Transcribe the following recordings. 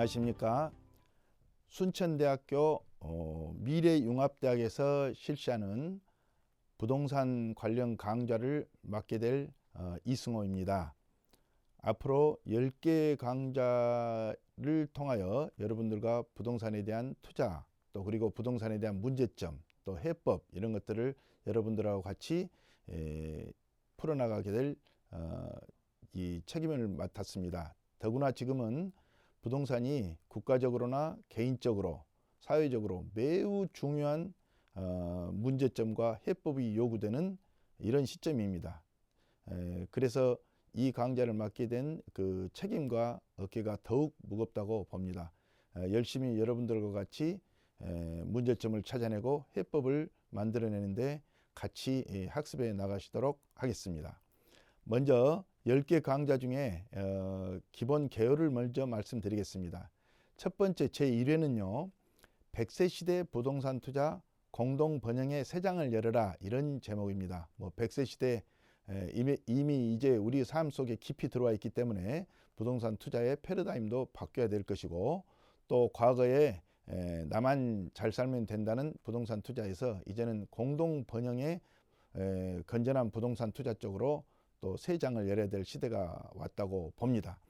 안녕하십니까. 순천대학교 어, 미래융합대학에서 실시하는 부동산 관련 강좌를 맡게 될 어, 이승호입니다. 앞으로 10개 강좌를 통하여 여러분들과 부동산에 대한 투자 또 그리고 부동산에 대한 문제점 또 해법 이런 것들을 여러분들하고 같이 에, 풀어나가게 될 어, 이 책임을 맡았습니다. 더구나 지금은 부동산이 국가적으로나 개인적으로 사회적으로 매우 중요한 어, 문제점과 해법이 요구되는 이런 시점입니다. 에, 그래서 이 강좌를 맡게 된 그 책임과 어깨가 더욱 무겁다고 봅니다. 에, 열심히 여러분들과 같이 에, 문제점을 찾아내고 해법을 만들어내는데 같이 에, 학습해 나가시도록 하겠습니다. 먼저 10개 강좌 중에 어, 기본 개요를 먼저 말씀드리겠습니다. 첫 번째 제1회는요. 100세 시대 부동산 투자 공동 번영의 새 장을 열어라 이런 제목입니다. 뭐 100세 시대 이미, 이미 이제 우리 삶 속에 깊이 들어와 있기 때문에 부동산 투자의 패러다임도 바뀌어야 될 것이고 또 과거에 에, 나만 잘 살면 된다는 부동산 투자에서 이제는 공동 번영의 에, 건전한 부동산 투자 쪽으로 또 새 장을 열어야 될 시대가 왔다고 봅니다.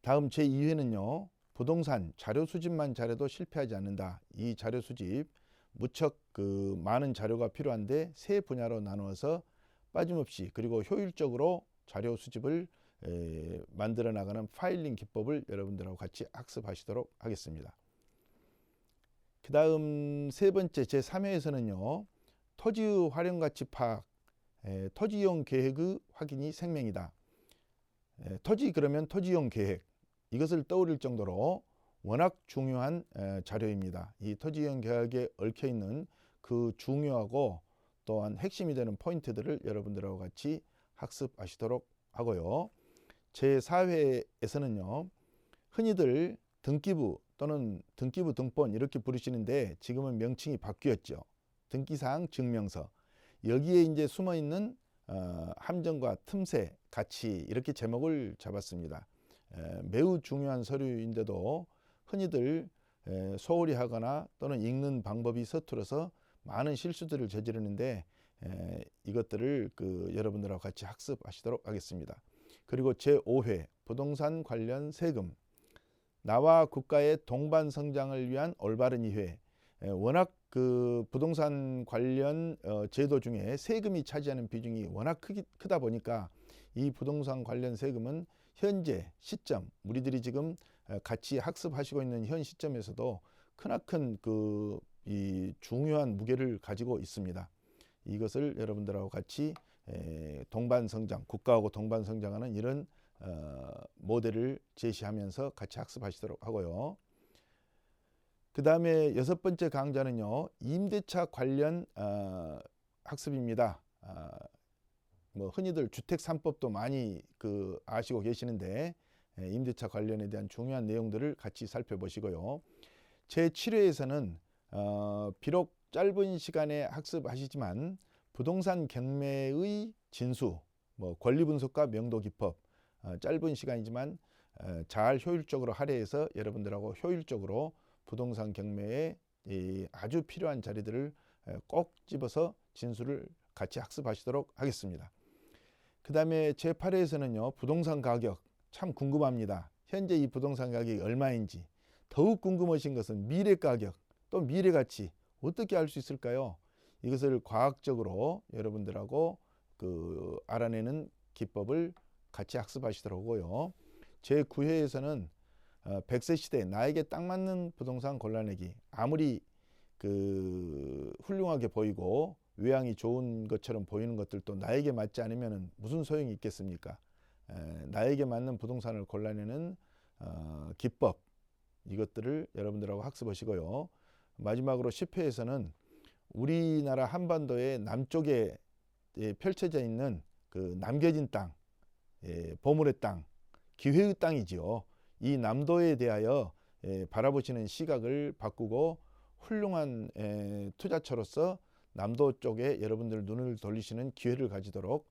다음 제2회는요. 부동산 자료 수집만 잘해도 실패하지 않는다. 이 자료 수집 무척 그 많은 자료가 필요한데 세 분야로 나누어서 빠짐없이 그리고 효율적으로 자료 수집을 에, 만들어 나가는 파일링 기법을 여러분들하고 같이 학습하시도록 하겠습니다. 그 다음 세 번째 제3회에서는요. 토지의 활용 가치 파악, 에, 토지용 계획의 확인이 생명이다. 에, 토지 그러면 토지용 계획 이것을 떠올릴 정도로 워낙 중요한 에, 자료입니다. 이 토지용 계획에 얽혀 있는 그 중요하고 또한 핵심이 되는 포인트들을 여러분들하고 같이 학습하시도록 하고요. 제4회에서는요. 흔히들 등기부 또는 등기부 등본 이렇게 부르시는데 지금은 명칭이 바뀌었죠. 등기사항 증명서. 여기에 이제 숨어 있는 어, 함정과 틈새 같이 이렇게 제목을 잡았습니다. 에, 매우 중요한 서류인데도 흔히들 에, 소홀히 하거나 또는 읽는 방법이 서툴어서 많은 실수들을 저지르는데 에, 이것들을 그 여러분들하고 같이 학습하시도록 하겠습니다. 그리고 제5회 부동산 관련 세금 나와 국가의 동반 성장을 위한 올바른 이회 워낙 그 부동산 관련 어, 제도 중에 세금이 차지하는 비중이 워낙 크기, 크다 보니까 이 부동산 관련 세금은 현재 시점 우리들이 지금 같이 학습하시고 있는 현 시점에서도 크나큰 그 이 중요한 무게를 가지고 있습니다. 이것을 여러분들하고 같이 에, 동반 성장 국가하고 동반 성장하는 이런 어, 모델을 제시하면서 같이 학습하시도록 하고요. 그 다음에 여섯 번째 강좌는요, 임대차 관련 어, 학습입니다. 어, 뭐 흔히들 주택 3법도 많이 그 아시고 계시는데 에, 임대차 관련에 대한 중요한 내용들을 같이 살펴보시고요. 제 7회에서는 어, 비록 짧은 시간에 학습하시지만 부동산 경매의 진수, 뭐 권리 분석과 명도 기법, 어, 짧은 시간이지만 어, 잘 효율적으로 할애해서 여러분들하고 효율적으로 부동산 경매에 이 아주 필요한 자리들을 꼭 집어서 진술을 같이 학습하시도록 하겠습니다. 그 다음에 제8회에서는요, 부동산 가격 참 궁금합니다. 현재 이 부동산 가격이 얼마인지 더욱 궁금하신 것은 미래 가격 또 미래 가치 어떻게 알 수 있을까요? 이것을 과학적으로 여러분들하고 그 알아내는 기법을 같이 학습하시도록 하고요. 제9회에서는 어, 100세 시대 나에게 딱 맞는 부동산 골라내기 아무리 그 훌륭하게 보이고 외양이 좋은 것처럼 보이는 것들도 나에게 맞지 않으면 무슨 소용이 있겠습니까? 에, 나에게 맞는 부동산을 골라내는 어, 기법 이것들을 여러분들하고 학습하시고요. 마지막으로 10회에서는 우리나라 한반도의 남쪽에 예, 펼쳐져 있는 그 남겨진 땅, 예, 보물의 땅, 기회의 땅이지요. 이 남도에 대하여 예, 바라보시는 시각을 바꾸고 훌륭한 투자처로서 남도 쪽에 여러분들 눈을 돌리시는 기회를 가지도록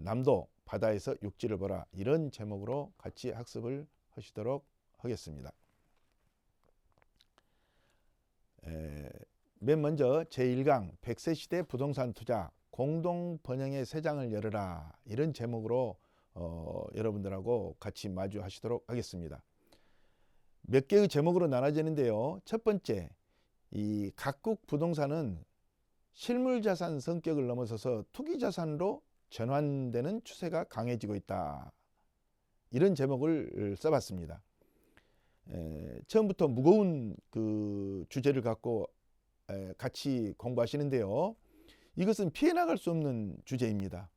남도 바다에서 육지를 보라 이런 제목으로 같이 학습을 하시도록 하겠습니다. 에, 맨 먼저 제1강 100세 시대 부동산 투자 공동 번영의 세 장을 열어라 이런 제목으로 어, 여러분들하고 같이 마주하시도록 하겠습니다. 몇 개의 제목으로 나눠지는데요. 첫 번째, 이 각국 부동산은 실물 자산 성격을 넘어서서 투기 자산으로 전환되는 추세가 강해지고 있다. 이런 제목을 써봤습니다. 에, 처음부터 무거운 그 주제를 갖고 에, 같이 공부하시는데요. 이것은 피해 나갈 수 없는 주제입니다.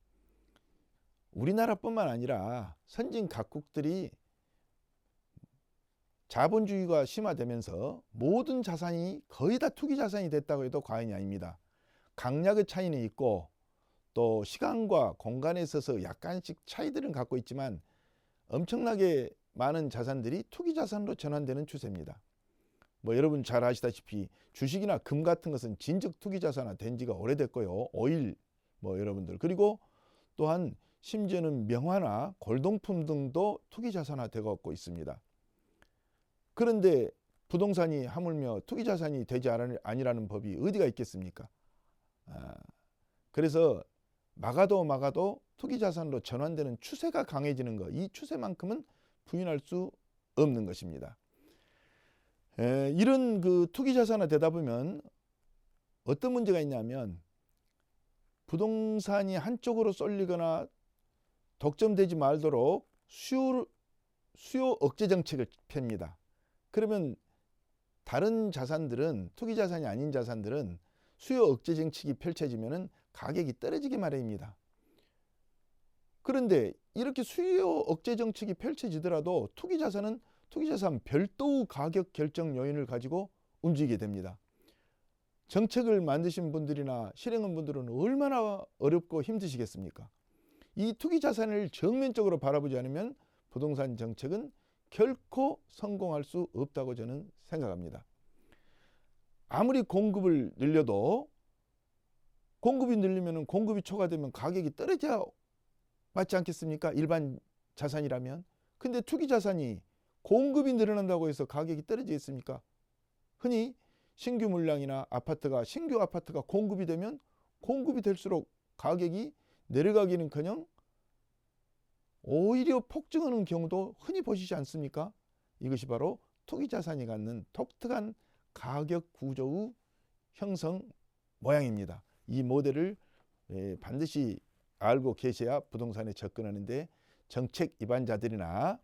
우리나라뿐만 아니라 선진 각국들이 자본주의가 심화되면서 모든 자산이 거의 다 투기 자산이 됐다고 해도 과언이 아닙니다. 강약의 차이는 있고 또 시간과 공간에 있어서 약간씩 차이들은 갖고 있지만 엄청나게 많은 자산들이 투기 자산으로 전환되는 추세입니다. 뭐 여러분 잘 아시다시피 주식이나 금 같은 것은 진즉 투기 자산화 된 지가 오래됐고요. 오일 뭐 여러분들 그리고 또한 심지어는 명화나 골동품 등도 투기 자산화 되고 있습니다. 그런데 부동산이 하물며 투기 자산이 되지 아니라는 법이 어디가 있겠습니까? 아, 그래서 막아도 막아도 투기 자산으로 전환되는 추세가 강해지는 것, 이 추세만큼은 부인할 수 없는 것입니다. 에, 이런 그 투기 자산화 되다 보면 어떤 문제가 있냐면 부동산이 한쪽으로 쏠리거나 독점되지 말도록 수요, 수요 억제 정책을 펴니다. 그러면 다른 자산들은 투기 자산이 아닌 자산들은 수요 억제 정책이 펼쳐지면은 가격이 떨어지기 마련입니다. 그런데 이렇게 수요 억제 정책이 펼쳐지더라도 투기 자산은 투기 자산 별도의 가격 결정 요인을 가지고 움직이게 됩니다. 정책을 만드신 분들이나 실행한 분들은 얼마나 어렵고 힘드시겠습니까? 이 투기 자산을 정면적으로 바라보지 않으면 부동산 정책은 결코 성공할 수 없다고 저는 생각합니다. 아무리 공급을 늘려도 공급이 늘리면 공급이 초과되면 가격이 떨어져 맞지 않겠습니까? 일반 자산이라면. 근데 투기 자산이 공급이 늘어난다고 해서 가격이 떨어지겠습니까? 흔히 신규 물량이나 아파트가 신규 아파트가 공급이 되면 공급이 될수록 가격이 내려가기는커녕 오히려 폭증하는 경우도 흔히 보시지 않습니까? 이것이 바로 투기 자산이 갖는 독특한 가격 구조의 형성 모양입니다. 이 모델을 예, 반드시 알고 계셔야 부동산에 접근하는데 정책 입안자들이나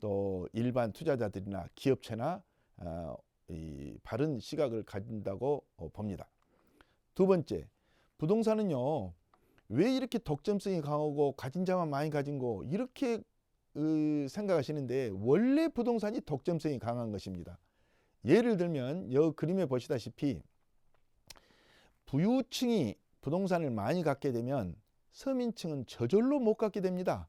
또 일반 투자자들이나 기업체나 어, 이 바른 시각을 가진다고 어, 봅니다. 두 번째, 부동산은요 왜 이렇게 독점성이 강하고 가진 자만 많이 가진 거 이렇게 으, 생각하시는데 원래 부동산이 독점성이 강한 것입니다. 예를 들면 여 그림에 보시다시피 부유층이 부동산을 많이 갖게 되면 서민층은 저절로 못 갖게 됩니다.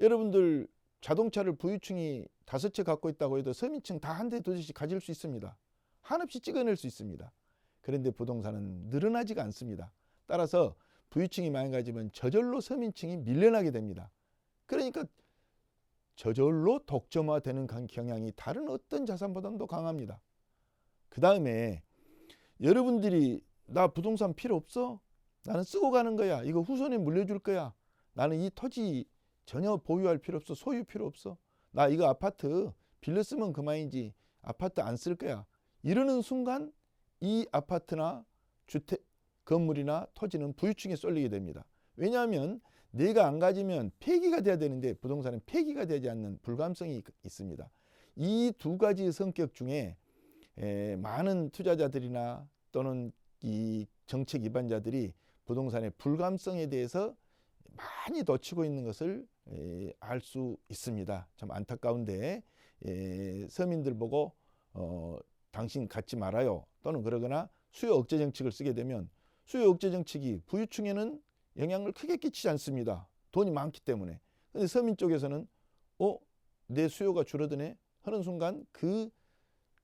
여러분들 자동차를 부유층이 다섯 채 갖고 있다고 해도 서민층 다 한 대 두 대씩 가질 수 있습니다. 한없이 찍어낼 수 있습니다. 그런데 부동산은 늘어나지가 않습니다. 따라서 부유층이 많이 가지면 저절로 서민층이 밀려나게 됩니다. 그러니까 저절로 독점화되는 경향이 다른 어떤 자산보다도 강합니다. 그 다음에 여러분들이 나 부동산 필요 없어? 나는 쓰고 가는 거야. 이거 후손에 물려줄 거야. 나는 이 토지 전혀 보유할 필요 없어. 소유 필요 없어. 나 이거 아파트 빌려 쓰면 그만이지. 아파트 안 쓸 거야. 이러는 순간 이 아파트나 주택 건물이나 토지는 부유층에 쏠리게 됩니다. 왜냐하면 내가 안 가지면 폐기가 돼야 되는데 부동산은 폐기가 되지 않는 불감성이 있습니다. 이 두 가지 성격 중에 에, 많은 투자자들이나 또는 이 정책 위반자들이 부동산의 불감성에 대해서 많이 놓치고 있는 것을 알 수 있습니다. 참 안타까운데 에, 서민들 보고 어, 당신 갖지 말아요 또는 그러거나 수요 억제 정책을 쓰게 되면 수요 억제 정책이 부유층에는 영향을 크게 끼치지 않습니다. 돈이 많기 때문에. 근데 서민 쪽에서는 어, 내 수요가 줄어드네 하는 순간 그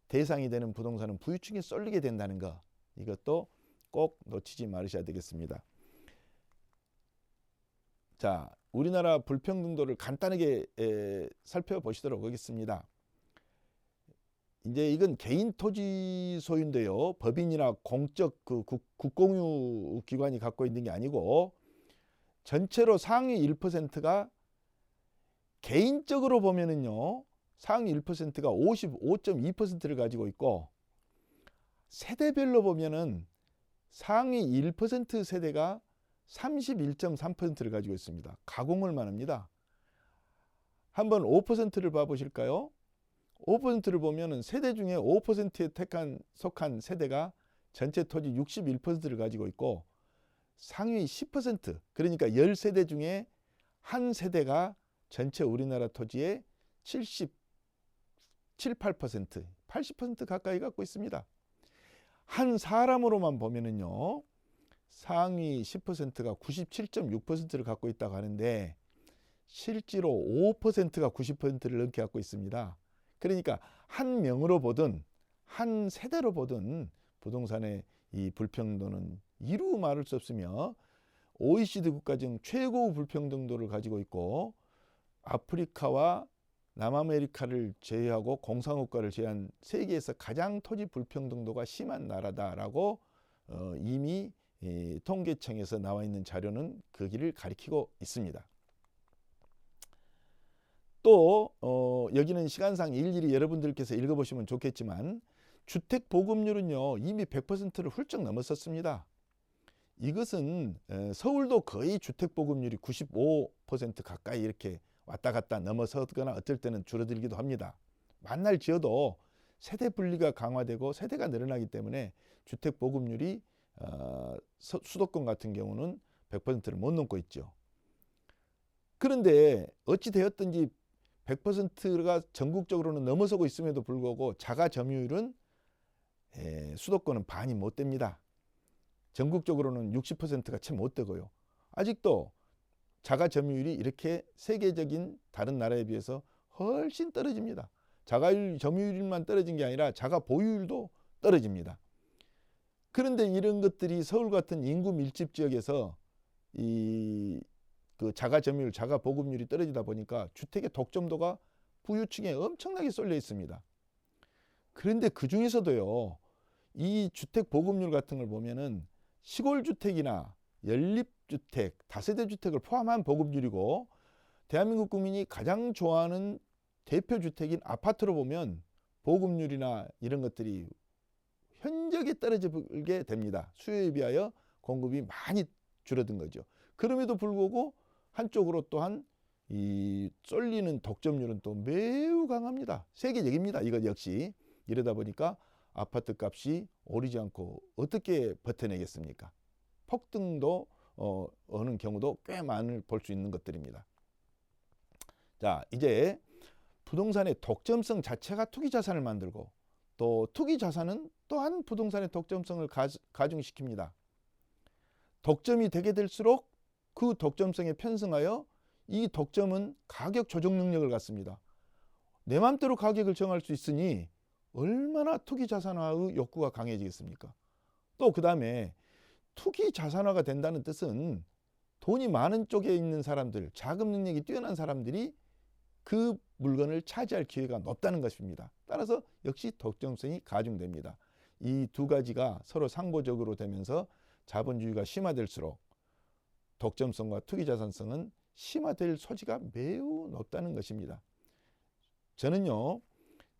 대상이 되는 부동산은 부유층에 쏠리게 된다는 거. 이것도 꼭 놓치지 말으셔야 되겠습니다. 자, 우리나라 불평등도를 간단하게 에, 살펴보시도록 하겠습니다. 이제 이건 개인 토지 소유인데요. 법인이나 공적 그 국, 국공유 기관이 갖고 있는 게 아니고 전체로 상위 1%가 개인적으로 보면은요. 상위 1%가 55.2%를 가지고 있고 세대별로 보면은 상위 1% 세대가 31.3%를 가지고 있습니다. 가공을 말합니다. 한번 5%를 봐 보실까요? 5%를 보면은 세대 중에 5%에 택한 속한 세대가 전체 토지 61%를 가지고 있고 상위 10% 그러니까 10세대 중에 한 세대가 전체 우리나라 토지의 70 7, 8% 80% 가까이 갖고 있습니다. 한 사람으로만 보면은요. 상위 10%가 97.6%를 갖고 있다고 하는데 실제로 5%가 90%를 넘게 갖고 있습니다. 그러니까 한 명으로 보든 한 세대로 보든 부동산의 이 불평등은 이루 말할 수 없으며 OECD 국가 중 최고 불평등도를 가지고 있고 아프리카와 남아메리카를 제외하고 공산국가를 제외한 세계에서 가장 토지 불평등도가 심한 나라다라고 어, 이미 이 통계청에서 나와 있는 자료는 그 길을 가리키고 있습니다. 또 어, 여기는 시간상 일일이 여러분들께서 읽어보시면 좋겠지만 주택 보급률은요 이미 100%를 훌쩍 넘었었습니다. 이것은 서울도 거의 주택 보급률이 95% 가까이 이렇게 왔다 갔다 넘어서거나 어쩔 때는 줄어들기도 합니다. 만날 지어도 세대 분리가 강화되고 세대가 늘어나기 때문에 주택 보급률이 어, 수도권 같은 경우는 100%를 못 넘고 있죠. 그런데 어찌 되었든지 100%가 전국적으로는 넘어서고 있음에도 불구하고 자가 점유율은 에, 수도권은 반이 못 됩니다. 전국적으로는 60%가 채 못 되고요. 아직도 자가 점유율이 이렇게 세계적인 다른 나라에 비해서 훨씬 떨어집니다. 자가 점유율만 떨어진 게 아니라 자가 보유율도 떨어집니다. 그런데 이런 것들이 서울 같은 인구 밀집 지역에서 이 그 자가 점유율, 자가 보급률이 떨어지다 보니까 주택의 독점도가 부유층에 엄청나게 쏠려 있습니다. 그런데 그 중에서도요, 이 주택 보급률 같은 걸 보면은 시골 주택이나 연립 주택, 다세대 주택을 포함한 보급률이고 대한민국 국민이 가장 좋아하는 대표 주택인 아파트로 보면 보급률이나 이런 것들이 현저하게 떨어지게 됩니다. 수요에 비하여 공급이 많이 줄어든 거죠. 그럼에도 불구하고 한쪽으로 또한 이 쏠리는 독점률은 또 매우 강합니다. 세계적입니다. 이것 역시 이러다 보니까 아파트 값이 오르지 않고 어떻게 버텨내겠습니까? 폭등도 어, 어느 경우도 꽤 많을 볼 수 있는 것들입니다. 자, 이제 부동산의 독점성 자체가 투기 자산을 만들고 또 투기 자산은 또한 부동산의 독점성을 가중시킵니다. 독점이 되게 될수록 그 독점성에 편승하여 이 독점은 가격 조정 능력을 갖습니다. 내 맘대로 가격을 정할 수 있으니 얼마나 투기 자산화의 욕구가 강해지겠습니까? 또 그 다음에 투기 자산화가 된다는 뜻은 돈이 많은 쪽에 있는 사람들, 자금 능력이 뛰어난 사람들이 그 물건을 차지할 기회가 높다는 것입니다. 따라서 역시 독점성이 가중됩니다. 이 두 가지가 서로 상보적으로 되면서 자본주의가 심화될수록 독점성과 투기 자산성은 심화될 소지가 매우 높다는 것입니다. 저는요,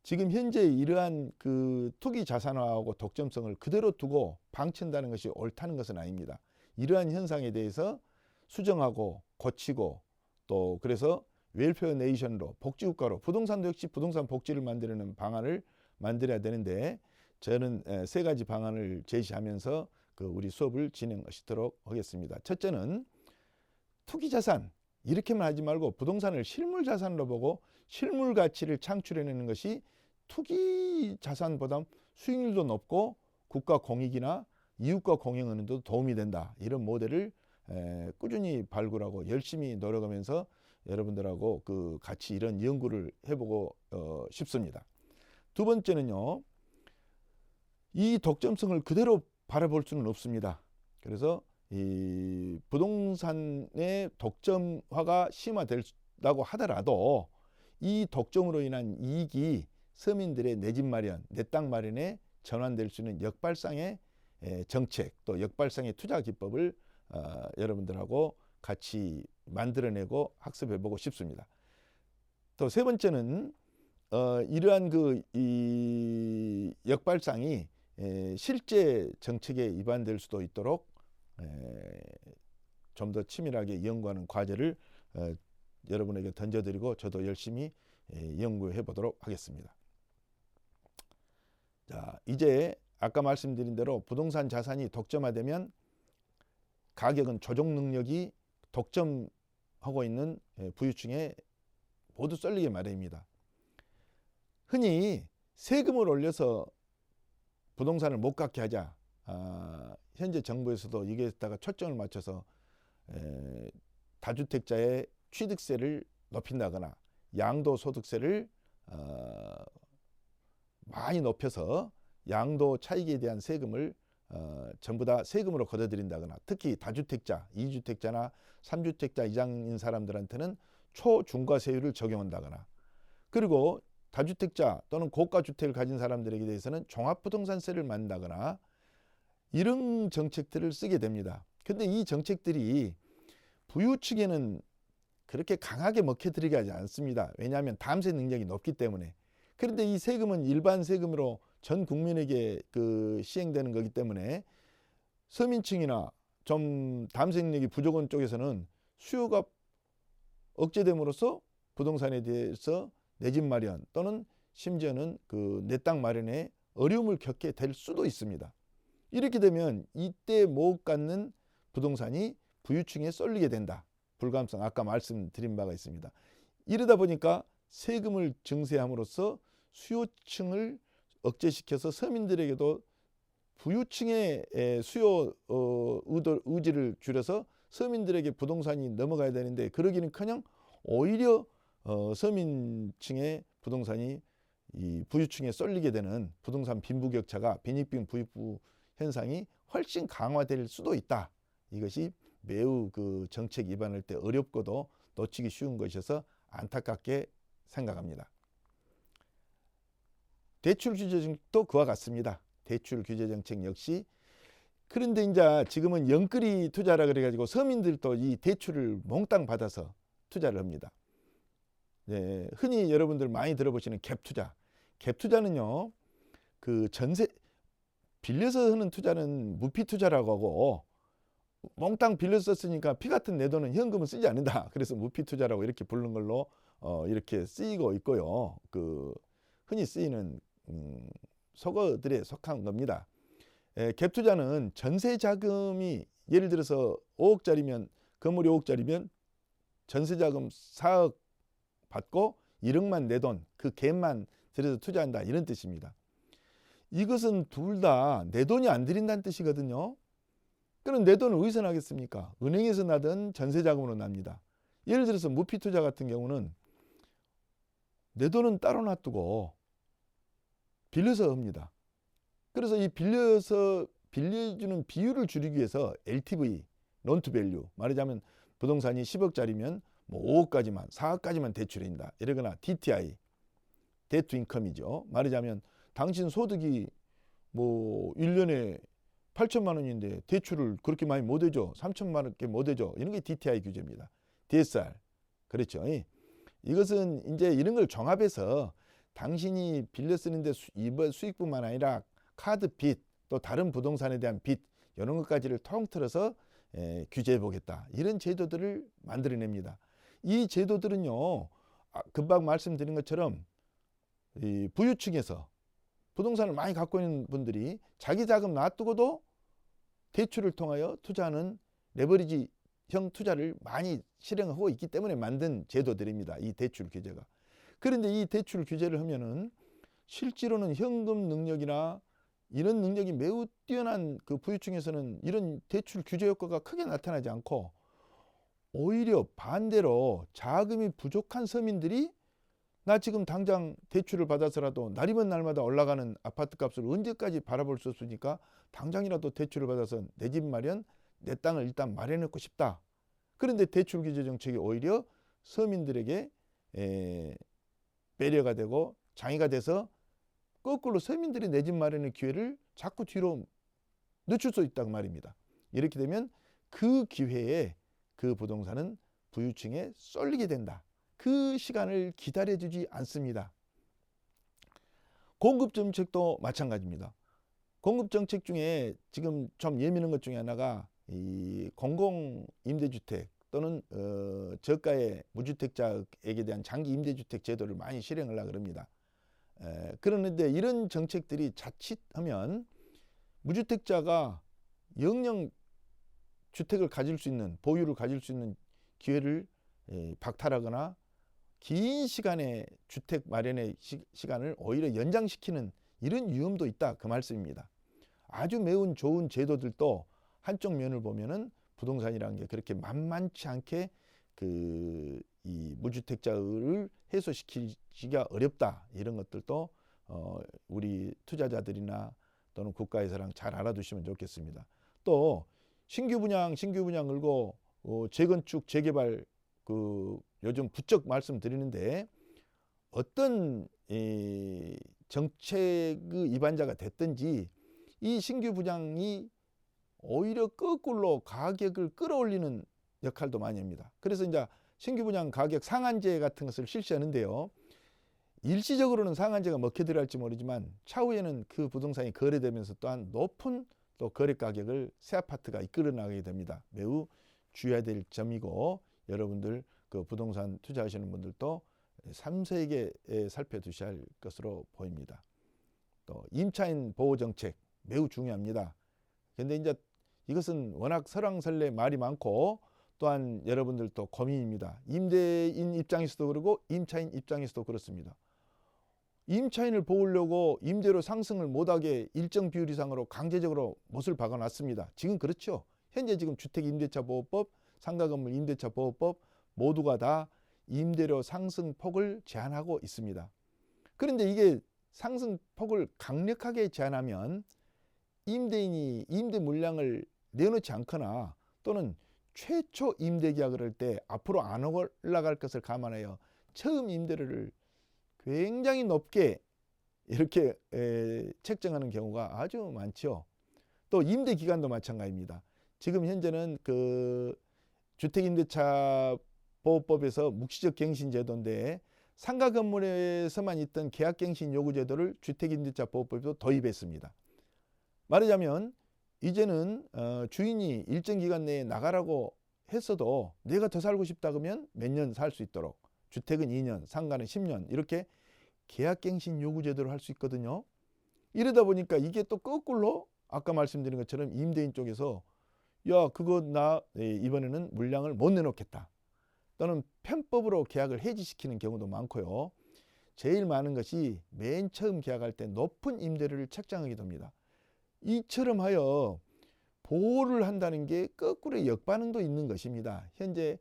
지금 현재 이러한 그 투기 자산화하고 독점성을 그대로 두고 방치한다는 것이 옳다는 것은 아닙니다. 이러한 현상에 대해서 수정하고 고치고 또 그래서 웰페어 네이션으로 복지국가로 부동산도 역시 부동산 복지를 만드는 방안을 만들어야 되는데 저는 세 가지 방안을 제시하면서 그 우리 수업을 진행하시도록 하겠습니다. 첫째는 투기 자산 이렇게만 하지 말고 부동산을 실물 자산으로 보고 실물 가치를 창출해내는 것이 투기 자산보다 수익률도 높고 국가 공익이나 이웃과 공영하는 데도 도움이 된다. 이런 모델을 꾸준히 발굴하고 열심히 노력하면서 여러분들하고 그 같이 이런 연구를 해보고 어, 싶습니다. 두 번째는요. 이 독점성을 그대로 바라볼 수는 없습니다. 그래서 이 부동산의 독점화가 심화된다고 하더라도 이 독점으로 인한 이익이 서민들의 내 집 마련, 내 땅 마련에 전환될 수 있는 역발상의 에, 정책 또 역발상의 투자 기법을 어, 여러분들하고 같이 만들어내고 학습해보고 싶습니다. 또 세 번째는 어, 이러한 그 이 역발상이 에, 실제 정책에 입안될 수도 있도록 좀 더 치밀하게 연구하는 과제를 어, 여러분에게 던져드리고 저도 열심히 에, 연구해 보도록 하겠습니다. 자, 이제 아까 말씀드린 대로 부동산 자산이 독점화되면 가격은 조정 능력이 독점하고 있는 예, 부유층에 모두 쏠리게 마련입니다. 흔히 세금을 올려서 부동산을 못 갖게 하자. 아, 현재 정부에서도 이게다가 초점을 맞춰서 에, 다주택자의 취득세를 높인다거나 양도소득세를 어, 많이 높여서 양도 차익에 대한 세금을 어, 전부 다 세금으로 걷어들인다거나 특히 다주택자, 이주택자나 삼주택자 이장인 사람들한테는 초중과세율을 적용한다거나 그리고 다주택자 또는 고가 주택을 가진 사람들에게 대해서는 종합부동산세를 만다거나 이런 정책들을 쓰게 됩니다. 근데 이 정책들이 부유층에는 그렇게 강하게 먹혀들이게 하지 않습니다. 왜냐하면 담세 능력이 높기 때문에. 그런데 이 세금은 일반 세금으로 전 국민에게 그 시행되는 거기 때문에 서민층이나 좀 담세 능력이 부족한 쪽에서는 수요가 억제됨으로써 부동산에 대해서 내 집 마련 또는 심지어는 그 내 땅 마련에 어려움을 겪게 될 수도 있습니다. 이렇게 되면 이때 못 갖는 부동산이 부유층에 쏠리게 된다. 불감성 아까 말씀드린 바가 있습니다. 이러다 보니까 세금을 증세함으로써 수요층을 억제시켜서 서민들에게도 부유층의 수요 어, 의지를 줄여서 서민들에게 부동산이 넘어가야 되는데 그러기는커녕 오히려 어, 서민층의 부동산이 이 부유층에 쏠리게 되는 부동산 빈부격차가 빈익빈 부익부 현상이 훨씬 강화될 수도 있다. 이것이 매우 그 정책 입안할 때 어렵고도 놓치기 쉬운 것이어서 안타깝게 생각합니다. 대출 규제 정책도 그와 같습니다. 대출 규제 정책 역시 그런데 이제 지금은 영끌이 투자라 그래가지고 서민들도 이 대출을 몽땅 받아서 투자를 합니다. 네, 흔히 여러분들 많이 들어보시는 갭 투자. 갭 투자는요, 그 전세 빌려서 하는 투자는 무피 투자라고 하고 몽땅 빌려서 썼으니까 피 같은 내 돈은 현금을 쓰지 않는다. 그래서 무피 투자라고 이렇게 부르는 걸로 어, 이렇게 쓰이고 있고요. 그 흔히 쓰이는 음, 속어들에 속한 겁니다. 에, 갭 투자는 전세 자금이 예를 들어서 5억짜리면 건물이 5억짜리면 전세 자금 4억 받고 1억만 내 돈, 그 갭만 들여서 투자한다 이런 뜻입니다. 이것은 둘 다 내 돈이 안 들인다는 뜻이거든요. 그럼 내 돈을 어디서 나겠습니까? 은행에서 나든 전세 자금으로 납니다. 예를 들어서 무피 투자 같은 경우는 내 돈은 따로 놔두고 빌려서 합니다. 그래서 이 빌려서 빌려주는 비율을 줄이기 위해서 LTV, 론투 밸류 말하자면 부동산이 10억짜리면 뭐 5억까지만 4억까지만 대출한다. 이러거나 DTI, 데트 인컴이죠. 말하자면 당신 소득이 뭐 1년에 8천만 원인데 대출을 그렇게 많이 못 해줘. 3천만 원께 못 해줘. 이런 게 DTI 규제입니다. DSR. 그렇죠. 이것은 이제 이런 걸 종합해서 당신이 빌려 쓰는데 이번 수익뿐만 아니라 카드 빚, 또 다른 부동산에 대한 빚 이런 것까지를 통틀어서 에, 규제해 보겠다. 이런 제도들을 만들어냅니다. 이 제도들은요, 아, 금방 말씀드린 것처럼 이 부유층에서 부동산을 많이 갖고 있는 분들이 자기 자금 놔두고도 대출을 통하여 투자하는 레버리지형 투자를 많이 실행하고 있기 때문에 만든 제도들입니다. 이 대출 규제가. 그런데 이 대출 규제를 하면은 실제로는 현금 능력이나 이런 능력이 매우 뛰어난 그 부유층에서는 이런 대출 규제 효과가 크게 나타나지 않고 오히려 반대로 자금이 부족한 서민들이 나 지금 당장 대출을 받아서라도 날이면 날마다 올라가는 아파트 값을 언제까지 바라볼 수 없으니까 당장이라도 대출을 받아서 내 집 마련, 내 땅을 일단 마련하고 싶다. 그런데 대출 규제 정책이 오히려 서민들에게 에, 배려가 되고 장애가 돼서 거꾸로 서민들이 내 집 마련의 기회를 자꾸 뒤로 늦출 수 있다고 말입니다. 이렇게 되면 그 기회에 그 부동산은 부유층에 쏠리게 된다. 그 시간을 기다려주지 않습니다. 공급 정책도 마찬가지입니다. 공급 정책 중에 지금 좀 예민한 것 중에 하나가 이 공공 임대주택 또는 어, 저가의 무주택자에게 대한 장기 임대주택 제도를 많이 실행을 하려 그럽니다. 에, 그러는데 이런 정책들이 자칫하면 무주택자가 영영 주택을 가질 수 있는 보유를 가질 수 있는 기회를 에, 박탈하거나 긴 시간의 주택 마련의 시, 시간을 오히려 연장시키는 이런 위험도 있다 그 말씀입니다. 아주 매우 좋은 제도들도 한쪽 면을 보면은 부동산이라는 게 그렇게 만만치 않게 그 이 무주택자를 해소시키기가 어렵다 이런 것들도 어 우리 투자자들이나 또는 국가에서랑 잘 알아두시면 좋겠습니다. 또 신규 분양 신규 분양 을고 어 재건축 재개발 그 요즘 부쩍 말씀드리는데 어떤 이 정책의 입안자가 됐든지 이 신규 분양이 오히려 거꾸로 가격을 끌어올리는 역할도 많이 합니다. 그래서 이제 신규 분양 가격 상한제 같은 것을 실시하는데요. 일시적으로는 상한제가 먹혀들어갈지 모르지만 차후에는 그 부동산이 거래되면서 또한 높은 또 거래 가격을 새 아파트가 이끌어 나가게 됩니다. 매우 주의해야 될 점이고 여러분들 그 부동산 투자하시는 분들도 삼세하게 살펴두셔야 할 것으로 보입니다. 또 임차인 보호 정책 매우 중요합니다. 근데 이제 이것은 워낙 설왕설래 말이 많고 또한 여러분들도 고민입니다. 임대인 입장에서도 그러고 임차인 입장에서도 그렇습니다. 임차인을 보호하려고 임대료 상승을 못하게 일정 비율 이상으로 강제적으로 못을 박아놨습니다. 지금 그렇죠. 현재 지금 주택임대차보호법, 상가건물 임대차보호법 모두가 다 임대료 상승폭을 제한하고 있습니다. 그런데 이게 상승폭을 강력하게 제한하면 임대인이 임대 물량을 내놓지 않거나 또는 최초 임대 계약을 할 때 앞으로 안 올라갈 것을 감안하여 처음 임대료를 굉장히 높게 이렇게 에, 책정하는 경우가 아주 많죠. 또 임대 기간도 마찬가지입니다. 지금 현재는 그 주택임대차 보호법에서 묵시적 갱신 제도인데 상가 건물에서만 있던 계약갱신 요구 제도를 주택임대차 보호법에도 도입했습니다. 말하자면 이제는 어, 주인이 일정 기간 내에 나가라고 했어도 내가 더 살고 싶다 그러면 몇 년 살 수 있도록 주택은 2년, 상가는 10년 이렇게 계약갱신 요구 제도를 할 수 있거든요. 이러다 보니까 이게 또 거꾸로 아까 말씀드린 것처럼 임대인 쪽에서 야 그거 나 예, 이번에는 물량을 못 내놓겠다. 또는 편법으로 계약을 해지시키는 경우도 많고요. 제일 많은 것이 맨 처음 계약할 때 높은 임대료를 책정하게 됩니다. 이처럼 하여 보호를 한다는 게 거꾸로 역반응도 있는 것입니다. 현재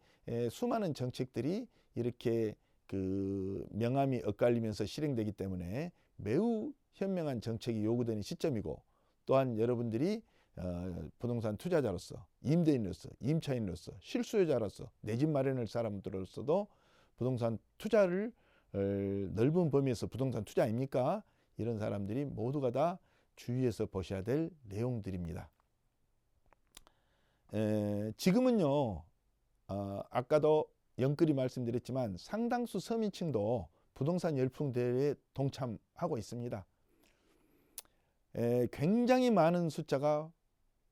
수많은 정책들이 이렇게 그 명암이 엇갈리면서 실행되기 때문에 매우 현명한 정책이 요구되는 시점이고 또한 여러분들이 어, 부동산 투자자로서 임대인으로서 임차인으로서 실수요자로서 내 집 마련할 사람들로서도 부동산 투자를 어, 넓은 범위에서 부동산 투자 아닙니까? 이런 사람들이 모두가 다 주의해서 보셔야 될 내용들입니다. 에, 지금은요, 어, 아까도 영끌이 말씀드렸지만 상당수 서민층도 부동산 열풍 대회에 동참하고 있습니다. 에, 굉장히 많은 숫자가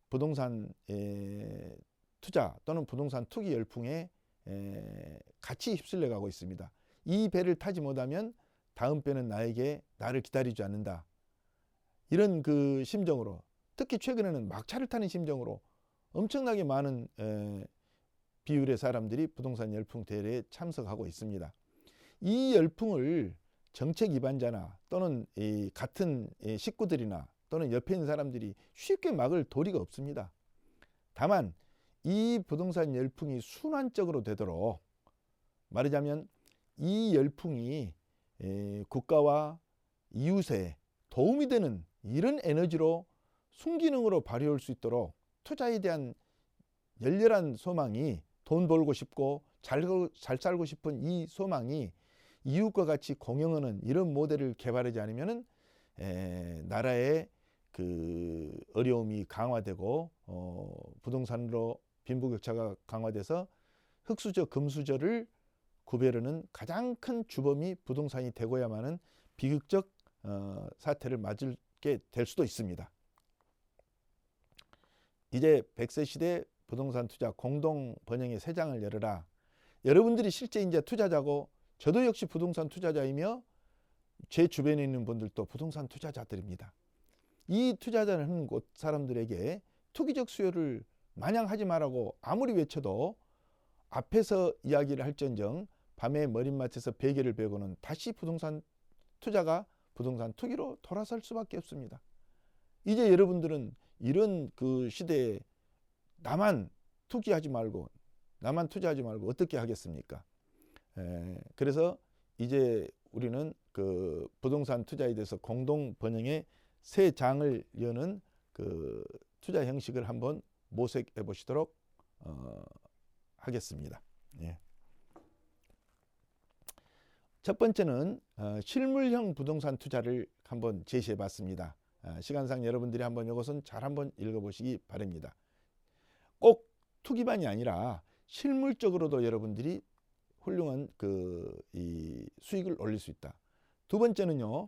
부동산 에, 투자 또는 부동산 투기 열풍에 에, 같이 휩쓸려 가고 있습니다. 이 배를 타지 못하면 다음 배는 나에게 나를 기다리지 않는다. 이런 그 심정으로 특히 최근에는 막차를 타는 심정으로 엄청나게 많은 에, 비율의 사람들이 부동산 열풍 대회에 참석하고 있습니다. 이 열풍을 정책 위반자나 또는 이 같은 식구들이나 또는 옆에 있는 사람들이 쉽게 막을 도리가 없습니다. 다만 이 부동산 열풍이 순환적으로 되도록 말하자면 이 열풍이 국가와 이웃에 도움이 되는 이런 에너지로 순기능으로 발휘할 수 있도록 투자에 대한 열렬한 소망이 돈 벌고 싶고 잘, 잘 살고 싶은 이 소망이 이웃과 같이 공영하는 이런 모델을 개발하지 않으면은 에, 나라의 그 어려움이 강화되고 어, 부동산으로 빈부격차가 강화돼서 흑수저 금수저를 구별하는 가장 큰 주범이 부동산이 되고야만은 비극적 어, 사태를 맞게 될 수도 있습니다. 이제 100세 시대 부동산 투자 공동 번영의 세 장을 열어라. 여러분들이 실제 이제 투자자고 저도 역시 부동산 투자자이며 제 주변에 있는 분들도 부동산 투자자들입니다. 이 투자자는 곳 사람들에게 투기적 수요를 마냥 하지 말라고 아무리 외쳐도 앞에서 이야기를 할전정 밤에 머릿맡에서 베개를 베고는 다시 부동산 투자가 부동산 투기로 돌아설 수밖에 없습니다. 이제 여러분들은 이런 그 시대에 나만 투기하지 말고 나만 투자하지 말고 어떻게 하겠습니까? 에, 그래서 이제 우리는 그 부동산 투자에 대해서 공동 번영의 새 장을 여는 그 투자 형식을 한번 모색해 보시도록 어, 하겠습니다. 예. 첫 번째는 어, 실물형 부동산 투자를 한번 제시해 봤습니다. 아, 시간상 여러분들이 한번 이것은 잘 한번 읽어보시기 바랍니다. 꼭 투기만이 아니라 실물적으로도 여러분들이 훌륭한 그 이 수익을 올릴 수 있다. 두 번째는요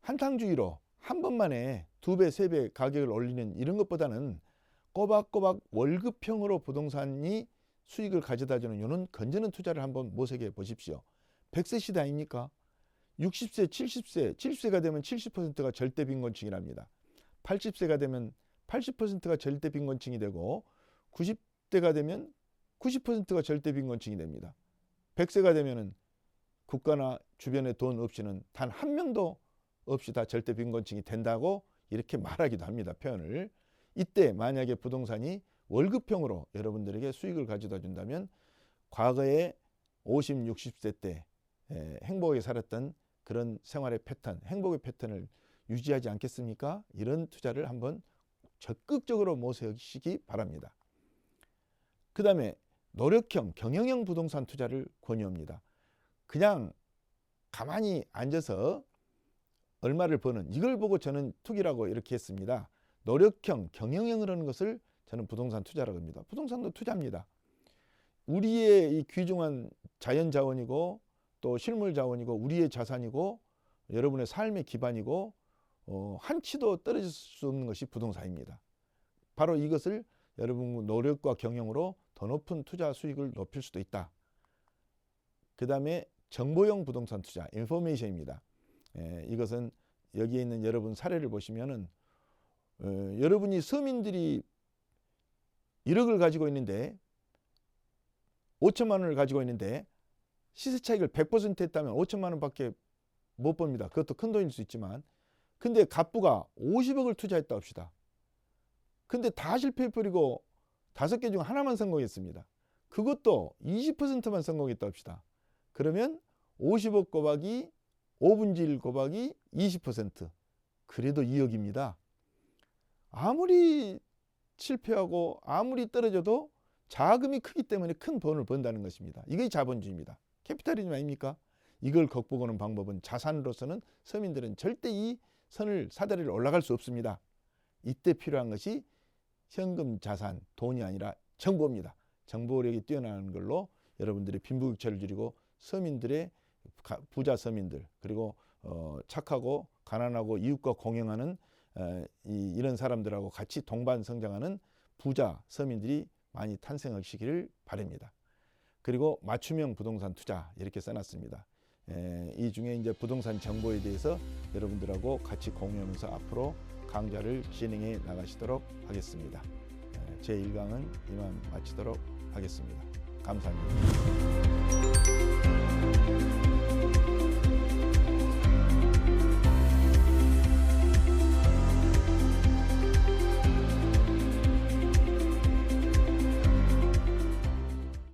한탕주의로 한 번만에 두 배, 세 배 가격을 올리는 이런 것보다는 꼬박꼬박 월급형으로 부동산이 수익을 가져다 주는 이런 건전한 투자를 한번 모색해 보십시오. 100세 시대 아닙니까? 60세, 70세, 70세가 되면 70%가 절대 빈곤층이랍니다. 80세가 되면 80%가 절대 빈곤층이 되고 90 대가 되면 90%가 절대 빈곤층이 됩니다. 100세가 되면은 국가나 주변에 돈 없이는 단 한 명도 없이 다 절대 빈곤층이 된다고 이렇게 말하기도 합니다. 표현을. 이때 만약에 부동산이 월급형으로 여러분들에게 수익을 가져다 준다면 과거에 50, 60세 때 행복하게 살았던 그런 생활의 패턴, 행복의 패턴을 유지하지 않겠습니까? 이런 투자를 한번 적극적으로 모색시기 바랍니다. 그 다음에 노력형, 경영형 부동산 투자를 권유합니다. 그냥 가만히 앉아서 얼마를 버는 이걸 보고 저는 투기라고 이렇게 했습니다. 노력형, 경영형을 하는 것을 저는 부동산 투자라고 합니다. 부동산도 투자입니다. 우리의 이 귀중한 자연 자원이고 또 실물 자원이고 우리의 자산이고 여러분의 삶의 기반이고 어, 한 치도 떨어질 수 없는 것이 부동산입니다. 바로 이것을 여러분 노력과 경영으로 더 높은 투자 수익을 높일 수도 있다. 그 다음에 정보형 부동산 투자, 인포메이션입니다. 예, 이것은 여기에 있는 여러분 사례를 보시면은 어, 여러분이 서민들이 1억을 가지고 있는데 5천만 원을 가지고 있는데 시세 차익을 100% 했다면 5천만 원밖에 못 봅니다. 그것도 큰 돈일 수 있지만 근데 갑부가 50억을 투자했다 합시다. 근데 다 실패해버리고 다섯 개 중 하나만 성공했습니다. 그것도 20%만 성공했다 합시다. 그러면 50억 곱하기 5분의 1 곱하기 20% 그래도 2억입니다. 아무리 실패하고 아무리 떨어져도 자금이 크기 때문에 큰 돈을 번다는 것입니다. 이게 자본주의입니다. 캐피탈리즘 아닙니까? 이걸 극복하는 방법은 자산으로서는 서민들은 절대 이 선을 사다리를 올라갈 수 없습니다. 이때 필요한 것이 현금 자산, 돈이 아니라 정보입니다. 정보력이 뛰어나는 걸로 여러분들의 빈부격차를 줄이고 서민들의 부자 서민들 그리고 어, 착하고 가난하고 이웃과 공영하는 에, 이, 이런 사람들하고 같이 동반 성장하는 부자 서민들이 많이 탄생하시기를 바랍니다. 그리고 맞춤형 부동산 투자 이렇게 써놨습니다. 에, 이 중에 이제 부동산 정보에 대해서 여러분들하고 같이 공유하면서 앞으로 강좌를 진행해 나가시도록 하겠습니다. 제1강은 이만 마치도록 하겠습니다. 감사합니다.